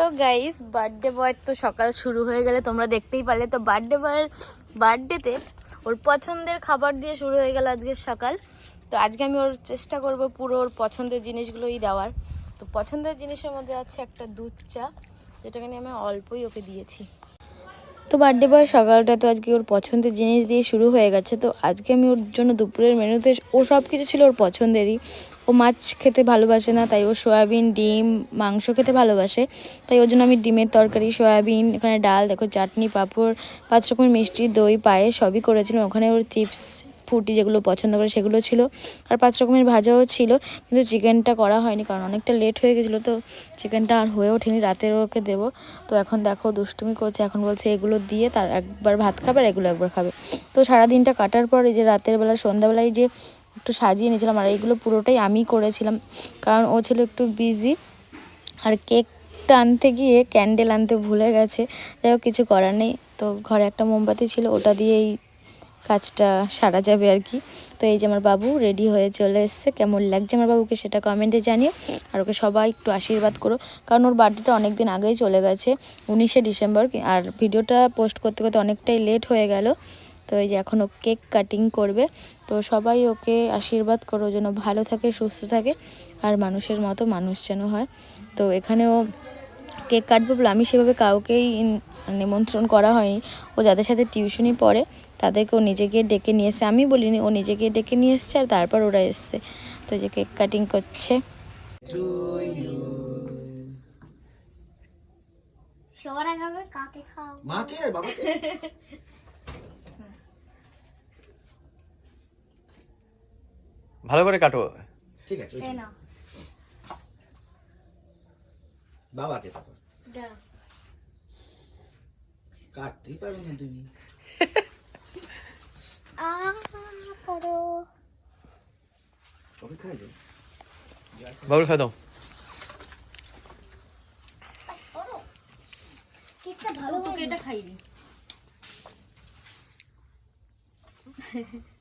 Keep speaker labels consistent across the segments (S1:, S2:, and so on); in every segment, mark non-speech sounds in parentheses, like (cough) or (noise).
S1: তো guys birthday boy তো সকাল শুরু হয়ে গেলে তোমরা দেখতেই পারলে। তো বার্থডে বয়ের বার্থডেতে ওর পছন্দের খাবার দিয়ে শুরু হয়ে গেল আজকের সকাল। তো আজকে আমি ওর চেষ্টা করব পুরো ওর পছন্দের জিনিসগুলোই দেওয়ার। তো পছন্দের জিনিসের মধ্যে আছে একটা দুধ চা, যেটাকে নিয়ে আমি অল্পই ওকে দিয়েছি। তো বার্থডে বয় সকালটা তো আজকে ওর পছন্দের জিনিস দিয়ে শুরু হয়ে গেছে। তো আজকে আমি ওর জন্য দুপুরের মেনুতে ও সব কিছু ছিল ওর পছন্দেরই। ও মাছ খেতে ভালোবাসে না, তাই ও সয়াবিন, ডিম, মাংস খেতে ভালোবাসে। তাই ওর জন্য আমি ডিমের তরকারি, সয়াবিন, এখানে ডাল, দেখো চাটনি, পাঁপড়, পাঁচ রকমের মিষ্টি, দই, পায়েস সবই করেছিলাম। ওখানে ওর চিপস, ফুটি যেগুলো পছন্দ করে সেগুলো ছিল। আর পাঁচ রকমের ভাজাও ছিল, কিন্তু চিকেনটা করা হয়নি কারণ অনেকটা লেট হয়ে গেছিল তো চিকেনটা আর হয়ে ওঠেনি রাতের ওকে দেবো। তো এখন দেখো দুষ্টুমি করছে, এখন বলছে এগুলো দিয়ে তার একবার ভাত খাবে আর এগুলো একবার খাবে। তো সারাদিনটা কাটার পর এই যে রাতের বেলা, সন্ধ্যাবেলায় যে একটু সাজিয়ে নিয়েছিলাম আর এইগুলো পুরোটাই আমি করেছিলাম। কারণ ও ছিল একটু বিজি আর কেকটা আনতে গিয়ে ক্যান্ডেল আনতে ভুলে গেছে। যাই হোক, কিছু করার নেই। তো ঘরে একটা মোমবাতি ছিল, ওটা দিয়েই কাজটা সারা যাবে আর কি। তো এই যে আমার বাবু রেডি হয়ে চলে এসছে। কেমন লাগছে আমার বাবুকে সেটা কমেন্টে জানিও। আর ওকে সবাই একটু আশীর্বাদ করো। কারণ ওর বার্থডেটা অনেক দিন আগেই চলে গেছে, উনিশে ডিসেম্বর। আর ভিডিওটা পোস্ট করতে করতে অনেকটাই লেট হয়ে গেল। তো এই যে এখন ও কেক কাটিং করবে। তো সবাই ওকে আশীর্বাদ করো যেন ভালো থাকে সুস্থ থাকে আর মানুষের মতো মানুষ যেন হয়। তো এখানেও কেক কাটবে বলে আমি সেভাবে কাউকেই নিমন্ত্রণ করা হয়নি। ও যাদের সাথে টিউশনি পড়ে তাদেরকে ও নিজে গিয়ে ডেকে নিয়ে এসছে। আমি বলিনি ও নিজে গিয়ে ডেকে নিয়ে এসছে আর তারপর ওরা এসছে। তো এই যে কেক কাটিং করছে।
S2: সবার আগে আমি কাকে খাও
S3: মাকে আর বাবাকে? (laughs)
S4: ভালো করে কাটো।
S3: ঠিক আছে
S2: এই
S3: বাবাকে তারপর?
S2: দাও
S3: কাটতেই পারবে না তুমি।
S2: আ করো।
S3: ওকে খাই দে।
S4: বাবুর খাওয়া দাও।
S2: কেকটা ভালো হবে
S1: এটা খাইবি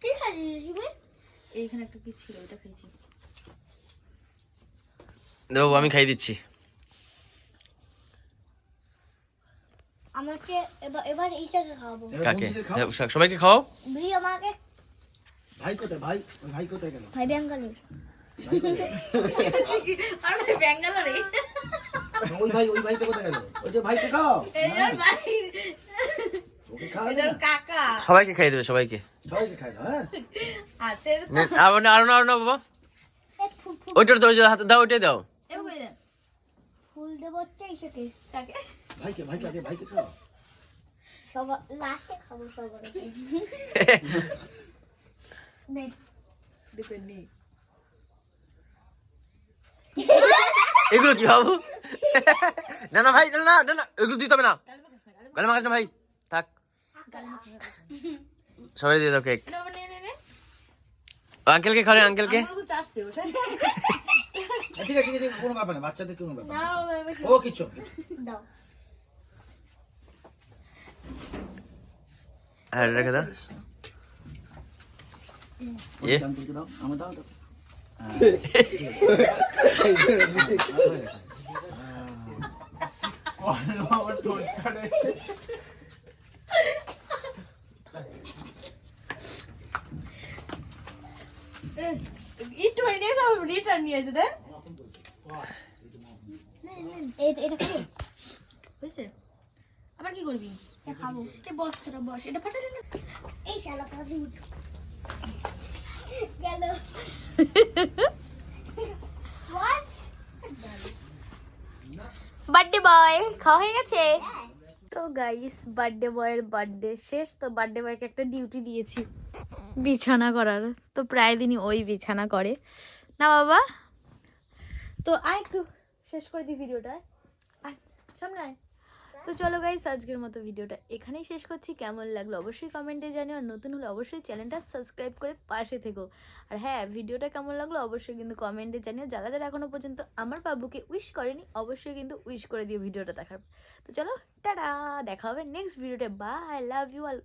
S2: কি রিমে
S1: এইখানে একটা কি ছিল? ওটা খাইছি।
S4: দেবো আমি খাই দিচ্ছি।
S2: আমাকে এবার এবার এইটাকে খাওয়াবো।
S4: কাকে সবাইকে খাও
S2: ভি আমাকে।
S3: ভাই কোথায়? ভাই ভাই কোথায় গেল?
S2: ভাই ব্যাঙ্গালোর।
S3: ভাই কোথায়?
S1: আর ভাই ব্যাঙ্গালোরে?
S3: ওই ভাই ওই ভাইটা কোথায় গেল? ওই যে ভাইকে খাও
S4: সবাইকে খাই দেবে সবাইকে।
S3: সবাইকে খাই দাও হ্যাঁ?
S4: আর না আর না আর না বাবা।
S2: এই ফুল ফুল
S4: ওইটার দাও হাতে দাও ওইটাই দাও।
S2: ফুল দেবো চাইছে
S1: কাকে
S3: ভাইকে ভাইকে আগে ভাইকে খাও।
S2: সবার লাস্টে খাব সবার নে।
S1: দেখুন নেই।
S4: এগুলো কি বাবু? না না ভাই না না না না এগুলো দিতে হবে না। গালে মাখাস না ভাই। থাক। সবাই দিয়ে দাও কেক। আঙ্কেলকে খাওয়ালে আঙ্কেলকে।
S3: ঠিক আছে ঠিক আছে কোনো ব্যাপার না বাচ্চাদের কোনো ব্যাপার না। ও কিছু।
S2: দাও।
S4: হ্যাঁ রেখে দাও। এ।
S3: আঙ্কেলকে দাও আমার দাও দাও। (laughs) হ্যাঁ।
S1: একটু নিয়ে যেতে
S2: এটা এটা খাব?
S1: বুঝছে আবার কি করবি?
S2: খাব।
S1: এ বস তোরা বস এটা ফাটালে না?
S2: এই শালা কাজু গেল। বাস।
S1: বার্থডে বয় খাওয়া হয়ে গেছে? তো গাইস বার্থডে বয়ের বার্থডে শেষ তো বার্থডে বয়কে একটা ডিউটি দিয়েছি। বিছানা করার তো প্রায় দিনই ওই বিছানা করে। না বাবা তো আয় একটু শেষ করে দিই ভিডিওটা। আয়। সামনে আয়। তো চলো গাইস আজকের মতো ভিডিওটা এখানেই শেষ করছি। কেমন লাগল অবশ্যই কমেন্টে জানিও। আর নতুন হলে অবশ্যই চ্যানেলটা সাবস্ক্রাইব করে পাশে থেকো। আর হ্যাঁ ভিডিওটা কেমন লাগল অবশ্যই কিন্তু কমেন্টে জানিও। যারা যারা এখনও পর্যন্ত আমার বাবুকে উইশ করেনি, অবশ্যই কিন্তু উইশ করে দিও ভিডিওটা দেখার। তো চলো, টাটা! দেখা হবে নেক্সট ভিডিওটা বাই লাভ ইউ অল